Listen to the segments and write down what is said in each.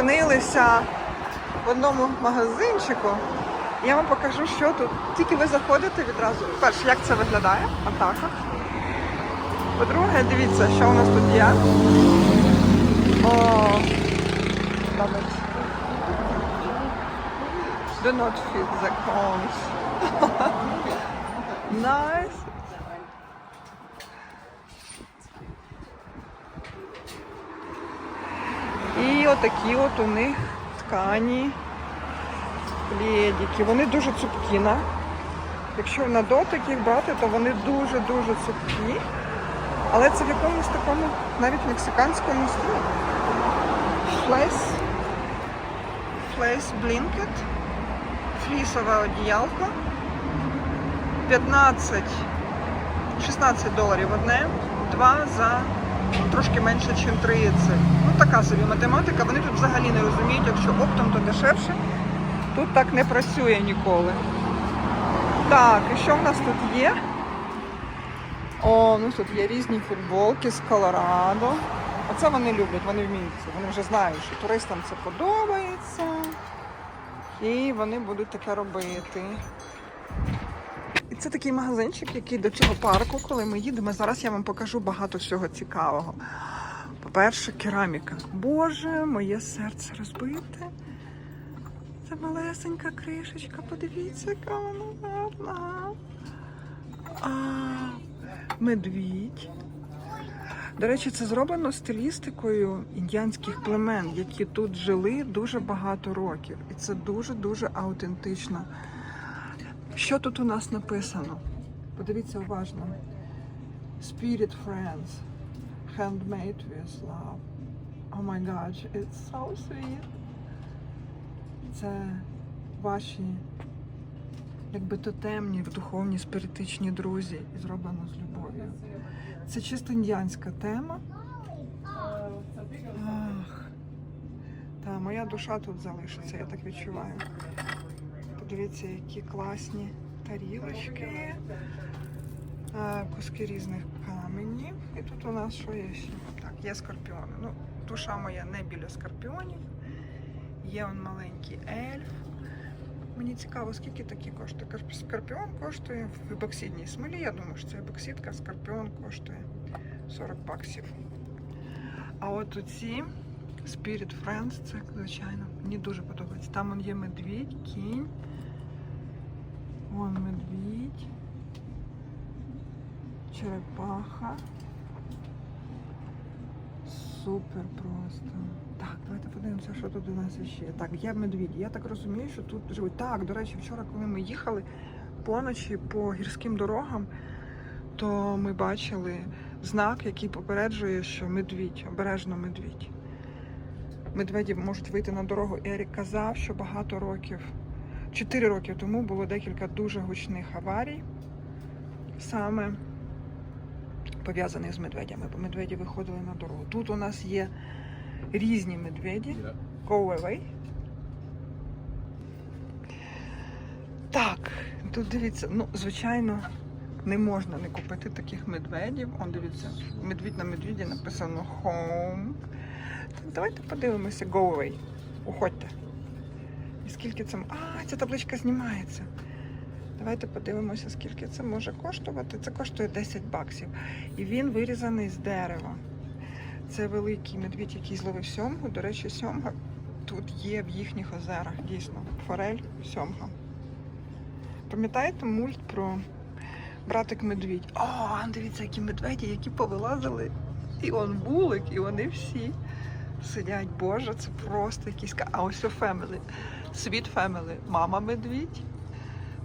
зупинилися в одному магазинчику. Я вам покажу, що тут. Тільки ви заходите відразу. Перше, як це виглядає? Отак. от. По-друге, дивіться, що у нас тут є. О. Do not fit the cones. nice. І отакі от у них ткані пледики. Вони дуже цупкі. на. Якщо на дотик їх брати, то вони дуже-дуже цупкі. Але це в якомусь такому навіть мексиканському стилі. Флейс. Флейс блінкет. Флісове одіялко. 15 16 доларів одне, два за трошки менше, ніж 30. Ну така собі математика. Вони тут взагалі не розуміють, якщо оптом, то дешевше. Тут так не працює ніколи. Так, і що в нас тут є? О, ну тут є різні футболки з Колорадо. Оце вони люблять, вони вміють це. Вони вже знають, що туристам це подобається. І вони будуть таке робити. І це такий магазинчик, який до цього парку, коли ми їдемо. Зараз я вам покажу багато всього цікавого. По-перше, кераміка. Боже, моє серце розбите. Це малесенька кришечка. Подивіться, яка вона гарна. А, медвідь. До речі, це зроблено стилістикою індіанських племен, які тут жили дуже багато років. І це дуже-дуже аутентично. Що тут у нас написано? Подивіться уважно. Spirit Friends. Handmade with love. Oh my gosh, it's so sweet. Це ваші якби тотемні, духовні, спиритичні друзі і зроблено з любов'ю. Це чисто індіанська тема. Ах. Та, моя душа тут залишиться, я так відчуваю. Подивіться, які класні тарілочки, куски різних каменів. І тут у нас що є ще? Так, є скорпіони. Ну, душа моя не біля скорпіонів. Є он маленький ельф. Мені цікаво, скільки такі коштує. Скорпіон коштує в епоксидній смолі. Я думаю, що це епоксидка, скорпіон коштує 40 баксів. А от оці Spirit Friends, це звичайно, мені дуже подобається. Там є медвідь, кінь. Вон медвідь. Черепаха. Супер просто. Так, давайте подивимося, що тут у нас ще. Так, є медвідь. Я так розумію, що тут живуть. Так, до речі, вчора, коли ми їхали поночі по гірським дорогам, то ми бачили знак, який попереджує, що медвідь, обережно медвідь. Медведі можуть вийти на дорогу. Ерік казав, що багато років, 4 роки тому було декілька дуже гучних аварій, саме пов'язаних з медведями, бо медведі виходили на дорогу. Тут у нас є різні медведі. Go away. Так, тут дивіться, ну, звичайно, не можна не купити таких медведів. Он дивіться, медвідь на медвіді написано home. Так, давайте подивимося, go away. Уходьте. Скільки це. А, ця табличка знімається. Давайте подивимося, скільки це може коштувати. Це коштує 10 баксів. І він вирізаний з дерева. Це великий медвідь, який зловив сьомгу. До речі, сьомга тут є в їхніх озерах. Дійсно, форель, сьомга. Пам'ятаєте мульт про братик медвідь? О, дивіться, які медведі, які повилазили. І он вулик, і вони всі сидять. Боже, це просто ка- А ось у Family. Світ Family. Мама медвідь,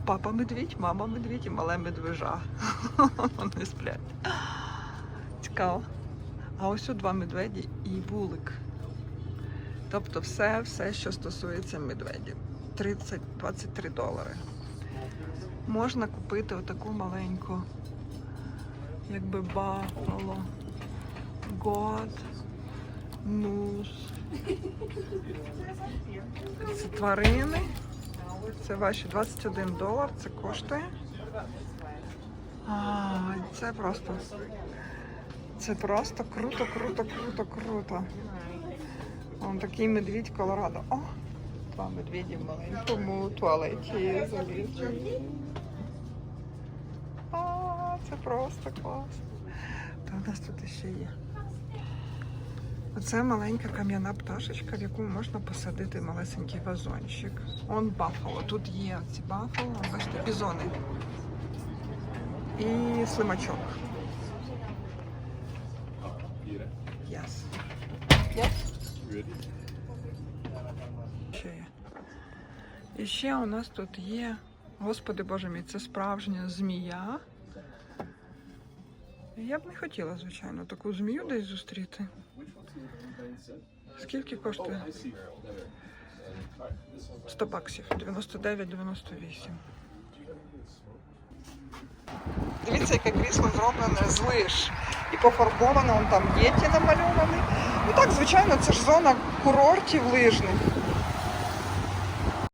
папа медвідь, мама медвідь і мале медвежа. Вони сплять. Цікаво. А ось у два медведі і вулик. Тобто все, все, що стосується медведів. 30-23 долари. Можна купити отаку маленьку, якби бафало, год, мус. Це тварини. Це ваші 21 долар, це коштує. А, це просто. Це просто круто, круто, круто, круто. Он такий медвідь Колорадо. О, два медведі в маленькому туалеті залізли. А, це просто класно. Та у нас тут ще є. Оце маленька кам'яна пташечка, в яку можна посадити малесенький вазончик. Он бафало. Тут є ці бафало, бачите, бізони. І слимачок. Yes. Yes. Ще є. І ще у нас тут є, господи боже мій, це справжня змія. Я б не хотіла, звичайно, таку змію десь зустріти. Скільки коштує? 100 баксів, 99,98. Дивіться, яке крісло зроблене з лиш. І пофарбоване, он там єті намальований. Ну так, звичайно, це ж зона курортів лижних.